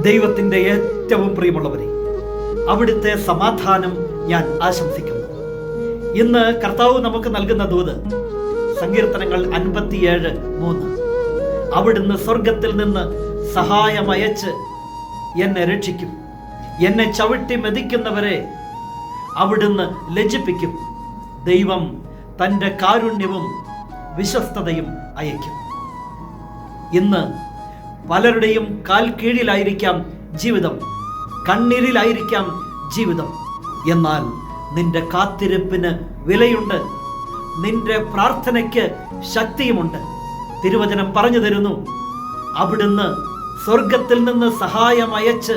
ദൈവത്തിന്റെ ഏറ്റവും പ്രിയമുള്ളവരെ അവിടുത്തെ സമാധാനം ഞാൻ ആശംസിക്കുന്നു. ഇന്ന് കർത്താവ് നമുക്ക് നൽകുന്ന ദൂത് സങ്കീർത്തനങ്ങൾ അൻപത്തിയേഴ് മൂന്ന്. അവിടുന്ന് സ്വർഗത്തിൽ നിന്ന് സഹായമയച്ച് എന്നെ രക്ഷിക്കും. എന്നെ ചവിട്ടി മെതിക്കുന്നവരെ അവിടുന്ന് ലജ്ജിപ്പിക്കും. ദൈവം തന്റെ കാരുണ്യവും വിശ്വസ്തതയും അയക്കും ഇന്ന് പലരുടെയും കാൽ കീഴിലായിരിക്കാം ജീവിതം കണ്ണീരിലായിരിക്കാം ജീവിതം. എന്നാൽ നിന്റെ കാത്തിരിപ്പിന് വിലയുണ്ട്. നിന്റെ പ്രാർത്ഥനയ്ക്ക് ശക്തിയുമുണ്ട്. തിരുവചനം പറഞ്ഞു തരുന്നു അവിടുന്ന് സ്വർഗത്തിൽ നിന്ന് സഹായം അയച്ച്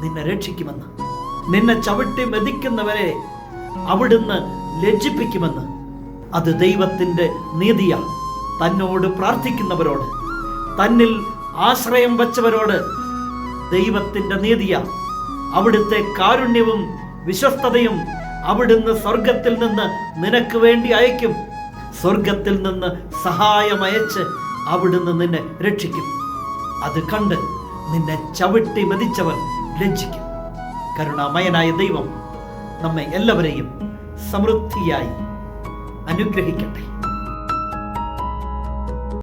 നിന്നെ രക്ഷിക്കുമെന്ന്. നിന്നെ ചവിട്ടി മെതിക്കുന്നവരെ അവിടുന്ന് ലജ്ജിപ്പിക്കുമെന്ന്. അത് ദൈവത്തിന്റെ നീതിയാണ് തന്നോട് പ്രാർത്ഥിക്കുന്നവരോട്. തന്നിൽ ആശ്രയം വച്ചവരോട് ദൈവത്തിന്റെ നീതിയ. അവിടുത്തെ കാരുണ്യവും വിശ്വസ്തതയും അവിടുന്ന് സ്വർഗത്തിൽ നിന്ന് നിനക്ക് വേണ്ടി അയക്കും സ്വർഗത്തിൽ നിന്ന് സഹായമയച്ച് അവിടുന്ന് നിന്നെ രക്ഷിക്കും. അത് കണ്ട് നിന്നെ ചവിട്ടി മതിച്ചവൻ ലജ്ജിക്കും. കരുണാമയനായ ദൈവം നമ്മെ എല്ലാവരെയും സമൃദ്ധിയായി അനുഗ്രഹിക്കട്ടെ.